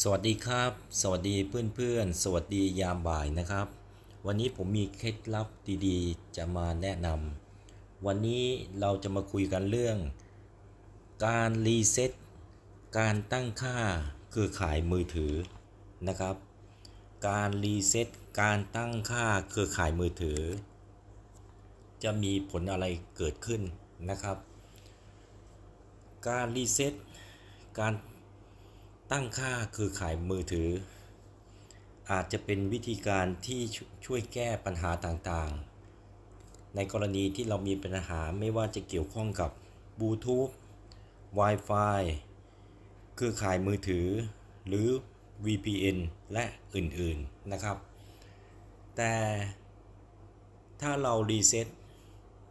สวัสดีครับ สวัสดีเพื่อนๆ สวัสดียามบ่ายนะครับ วันนี้ผมมีเคล็ดลับดีๆ จะมาแนะนำวันนี้เราจะมาคุยกันเรื่อง การรีเซ็ตการตั้งค่าเครือข่ายมือถือนะครับ การรีเซ็ตการตั้งค่าเครือข่ายมือถือ จะมีผลอะไรเกิดขึ้นนะครับ การรีเซ็ตการ ตั้งค่าคือขายมือถือ อาจจะเป็นวิธีการที่ชช่วยแก้ปัญหาต่างๆ ในกรณีที่เรามีปัญหาไม่ว่าจะเกี่ยวข้องกับบลูทูธ Wi-Fi เครือข่ายมือถือ หรือ VPN และอื่นๆนะครับ แต่ถ้าเรารีเซ็ต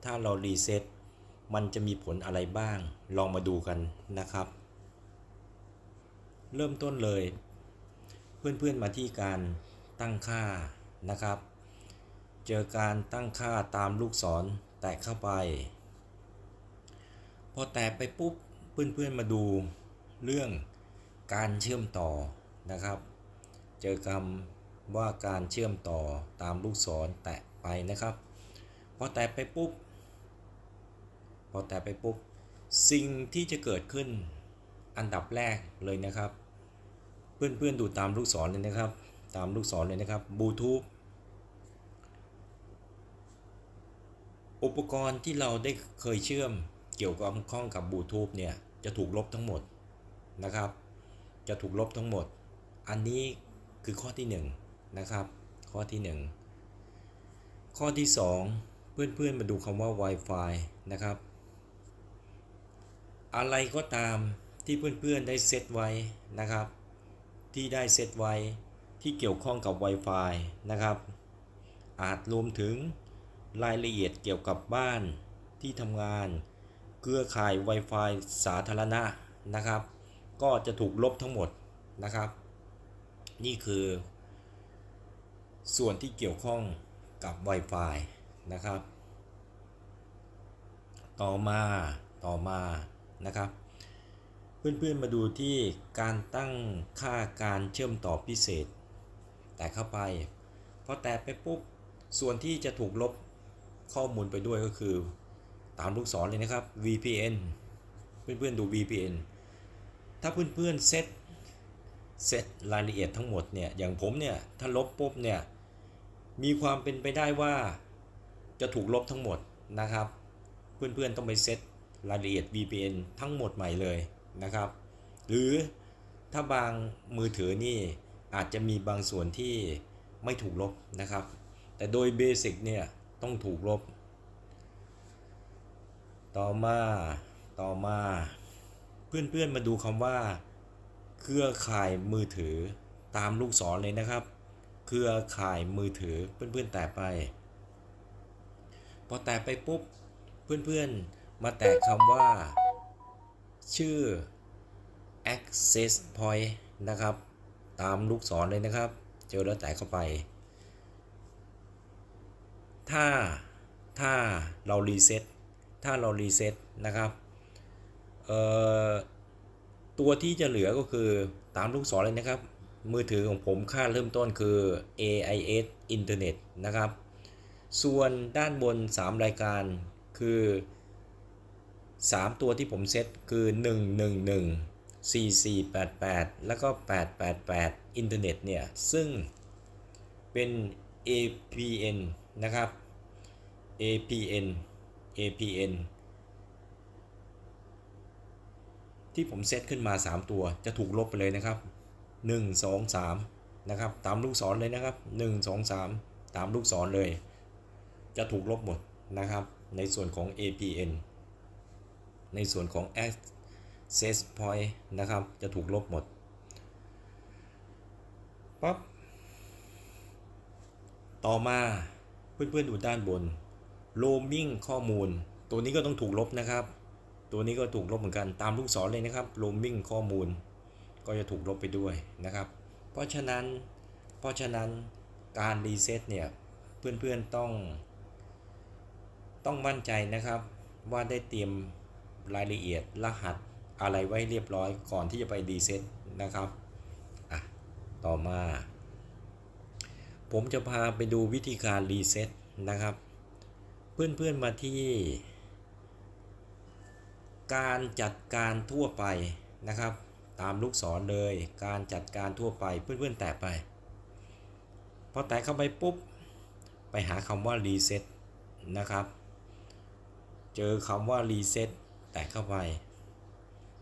ถ้าเรารีเซ็ตมันจะมีผลอะไรบ้าง ลองมาดูกันนะครับ เริ่มต้นเลย เพื่อนๆมาที่การตั้งค่านะครับ เจอการตั้งค่าตามลูกศรแตะเข้าไป พอแตะไปปุ๊บเพื่อนๆมาดูเรื่องการเชื่อมต่อนะครับ เจอคำว่าการเชื่อมต่อตามลูกศรแตะไปนะครับ พอแตะไปปุ๊บ พอแตะไปปุ๊บ สิ่งที่จะเกิดขึ้น อันดับแรกเลยนะครับ เพื่อนๆดูตามลูกศรเลยนะครับ ตามลูกศรเลยนะครับบลูทูธอุปกรณ์ที่เราได้เคยเชื่อมเกี่ยวกับข้องกับบลูทูธเนี่ยจะถูกลบทั้งหมดนะครับ จะถูกลบทั้งหมด อันนี้คือข้อที่1นงนะครับ ข้อที่ 1 ข้อที่ 2 เพื่อนๆมาดูคำว่า Wi-Fi นะครับ อะไรก็ตาม ที่เพื่อนๆได้เซตไว้นะครับ ที่ได้เซตไว้ที่เกี่ยวข้องกับ Wi-Fi นะครับ อาจรวมถึงรายละเอียดเกี่ยวกับบ้านที่ทำงาน เครือข่าย Wi-Fi สาธารณะนะครับ ก็จะถูกลบทั้งหมดนะครับ นี่คือ ส่วนที่เกี่ยวข้องกับ Wi-Fi นะครับ ต่อมาต่อมานะครับ เพื่อนๆมาดูที่การตั้งค่าการเชื่อมต่อพิเศษ แต่เข้าไปพอแตะไปปุ๊บ ส่วนที่จะถูกลบข้อมูลไปด้วยก็คือตามลูกศรเลยนะครับ VPN เพื่อนๆดู VPN ถ้าเพื่อนๆเซตเซตรายละเอียดทั้งหมดเนี่ยอย่างผมเนี่ยถ้าลบปุ๊บเนี่ยมีความเป็นไปได้ว่าจะถูกลบทั้งหมดนะครับ เพื่อนๆต้องไปเซตรายละเอียด VPN ทั้งหมดใหม่เลย นะครับ หรือถ้าบางมือถือนี่อาจจะมีบางส่วนที่ไม่ถูกลบนะครับ แต่โดยเบสิกเนี่ยต้องถูกลบ ต่อมาต่อมาเพื่อนๆมาดูคำว่า เครือข่ายมือถือตามลูกศรเลยนะครับ เครือข่ายมือถือเพื่อนๆแตะไป พอแตะไปปุ๊บเพื่อนๆมาแตะคำว่า ชื่อ access point นะครับ ตามลูกศรเลยนะครับ เจอแล้วแตะเข้าไป ถ้าถ้าเรารีเซ็ตถ้าเรารีเซ็ตนะครับเอ่อตัวที่จะเหลือก็คือตามลูกศรเลยนะครับ มือถือของผมค่าเริ่มต้นคือ AIS Internet นะครับ ส่วนด้านบน 3 รายการคือ 3 ตัวที่ผมเซตคือ 111 4488 แล้วก็ 888 อินเทอร์เน็ตเนี่ย ซึ่งเป็น APN นะครับ APN APN ที่ผมเซตขึ้นมา 3 ตัวจะถูกลบไปเลยนะครับ 1 2 3 นะครับตามลูกศรเลยนะครับ 1 2 3 ตามลูกศรเลย จะถูกลบหมดนะครับ ในส่วนของ APN ในส่วนของ access point นะครับ จะถูกลบหมดปั๊บต่อมาเพื่อนๆดูด้านบน roaming ข้อมูล ตัวนี้ก็ต้องถูกลบนะครับ ตัวนี้ก็ถูกลบเหมือนกันตามลูกศรเลยนะครับ roaming ข้อมูล ก็จะถูกลบไปด้วยนะครับ เพราะฉะนั้น เพราะฉะนั้นการรีเซ็ตเนี่ย เพื่อนๆต้อง ต้องมั่นใจนะครับว่าได้เตรียม รายละเอียดรหัสอะไรไว้เรียบร้อยก่อนที่จะไปรีเซ็ตนะครับอะต่อมา ผมจะพาไปดูวิธีการรีเซ็ตนะครับ เพื่อนๆมาที่ การจัดการทั่วไปนะครับ ตามลูกศรเลยการจัดการทั่วไปเพื่อนๆแตะไปพอแตะเข้าไปปุ๊บ ไปหาคำว่ารีเซ็ตนะครับ เจอคำว่ารีเซ็ต แตะเข้าไป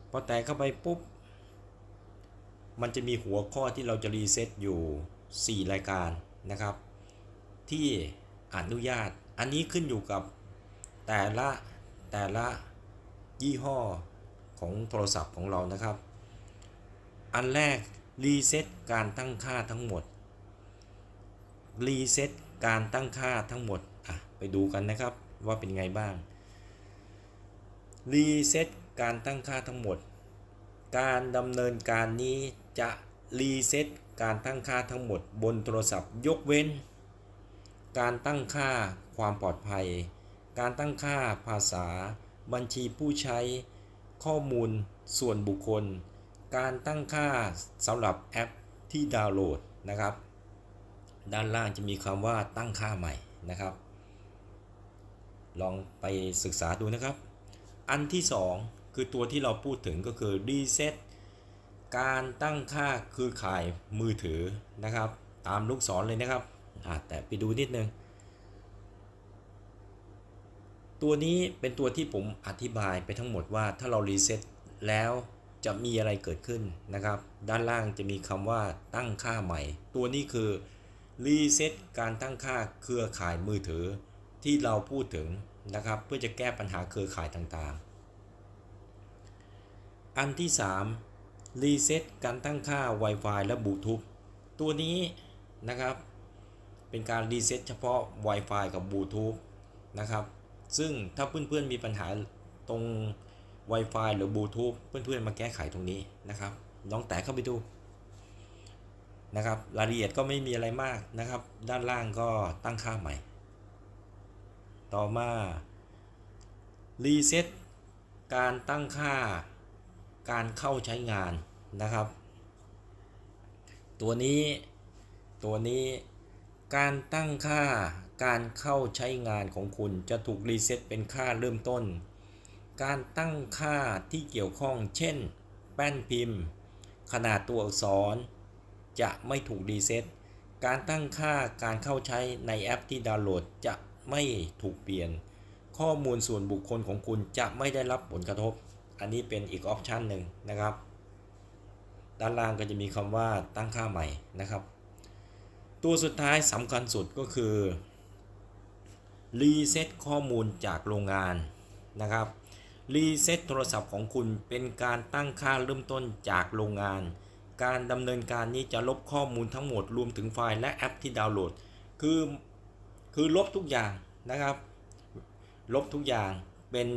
พอแตะเข้าไปปุ๊บ มันจะมีหัวข้อที่เราจะรีเซ็ตอยู่ 4 รายการนะครับ ที่อนุญาต อันนี้ขึ้นอยู่กับแต่ละแต่ละยี่ห้อของโทรศัพท์ของเรานะครับ อันแรกรีเซ็ตการตั้งค่าทั้งหมด รีเซ็ตการตั้งค่าทั้งหมด อะ ไปดูกันนะครับว่าเป็นไงบ้าง รีเซ็ตการตั้งค่าทั้งหมด การดำเนินการนี้จะรีเซ็ตการตั้งค่าทั้งหมดบนโทรศัพท์ยกเว้น การตั้งค่าความปลอดภัย การตั้งค่าภาษา บัญชีผู้ใช้ ข้อมูลส่วนบุคคล การตั้งค่าสำหรับแอปที่ดาวน์โหลดนะครับ ด้านล่างจะมีคำว่าตั้งค่าใหม่นะครับ ลองไปศึกษาดูนะครับ อันที่ 2 คือตัวที่เราพูดถึงก็คือ reset การตั้งค่าคือข่ายมือถือนะครับ ตามลูกศรเลยนะครับแต่ไปดูนิดนึง ตัวนี้เป็นตัวที่ผมอธิบายไปทั้งหมดว่าถ้าเรารีเซ็ตแล้วจะมีอะไรเกิดขึ้นนะครับ ด้านล่างจะมีคำว่าตั้งค่าใหม่ ตัวนี้คือรีเซ็ตการตั้งค่าเครือข่ายมือถือที่เราพูดถึง นะครับเพื่อจะแก้ปัญหาเครือข่ายต่างๆ อันที่ 3 รีเซ็ตการตั้งค่า Wi-Fi และบลูทูธตัวนี้นะครับเป็นการรีเซ็ตเฉพาะ Wi-Fi กับบลูทูธนะครับซึ่งถ้าเพื่อนๆมีปัญหาตรง Wi-Fi หรือบลูทูธเพื่อนๆมาแก้ไขตรงนี้นะครับลองแตะเข้าไปดูนะครับรายละเอียดก็ไม่มีอะไรมากนะครับ ด้านล่างก็ตั้งค่าใหม่ ต่อมารีเซ็ตการตั้งค่าการเข้าใช้งานนะครับ ตัวนี้ตัวนี้การตั้งค่าการเข้าใช้งานของคุณจะถูกรีเซ็ตเป็นค่าเริ่มต้น การตั้งค่าที่เกี่ยวข้อง เช่น แป้นพิมพ์ ขนาดตัวอักษร จะไม่ถูกรีเซ็ตการตั้งค่าการเข้าใช้ในแอปที่ดาวน์โหลดจะ ไม่ถูกเปลี่ยน ข้อมูลส่วนบุคคลของคุณจะไม่ได้รับผลกระทบ อันนี้เป็นอีกออปชันหนึ่งนะครับ ด้านล่างก็จะมีคำว่าตั้งค่าใหม่นะครับ ตัวสุดท้ายสำคัญสุดก็คือรีเซ็ตข้อมูลจากโรงงานนะครับรีเซ็ตโทรศัพท์ของคุณเป็นการตั้งค่าเริ่มต้นจากโรงงาน การดำเนินการนี้จะลบข้อมูลทั้งหมดรวมถึงไฟล์และแอปที่ดาวน์โหลด คือ คือลบทุกอย่างนะครับ ลบทุกอย่างเป็น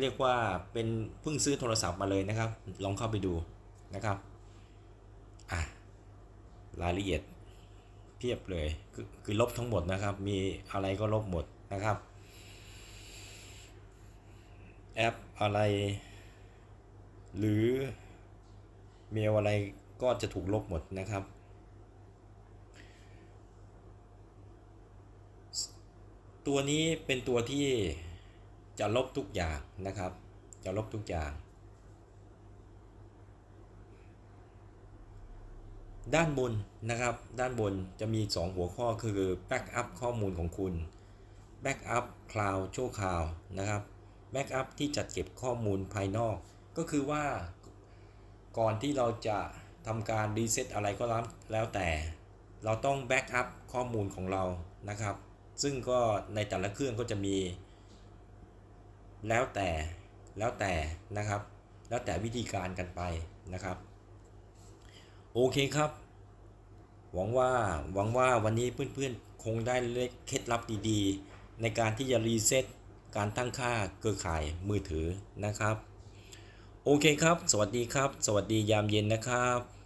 เรียกว่าเป็นเพิ่งซื้อโทรศัพท์มาเลยนะครับ ลองเข้าไปดูนะครับอะรายละเอียดเพียบเลยคือคือลบทั้งหมดนะครับ มีอะไรก็ลบหมดนะครับแอปอะไร หรือเมลอะไรก็จะถูกลบหมดนะครับ ตัวนี้เป็นตัวที่จะลบทุกอย่างนะครับ จะลบทุกอย่าง ด้านบนนะครับ ด้านบนจะมี 2 หัวข้อคือ Backup ข้อมูลของคุณ Backup Cloud ชั่วคราวนะครับ Backup ที่จัดเก็บข้อมูลภายนอก ก็คือว่าก่อนที่เราจะทำการรีเซ็ตอะไรก็แล้วแต่ เราต้องแบ็กอัพข้อมูลของเรานะครับ ซึ่งก็ในแต่ละเครื่องก็จะมี แล้วแต่แล้วแต่นะครับ แล้วแต่วิธีการกันไปนะครับ โอเคครับ หวังว่าหวังว่าวันนี้เพื่อนๆ คงได้เคล็ดลับดีๆ ในการที่จะรีเซ็ตการตั้งค่าเครือข่ายมือถือนะครับ โอเคครับ สวัสดีครับ สวัสดียามเย็นนะครับ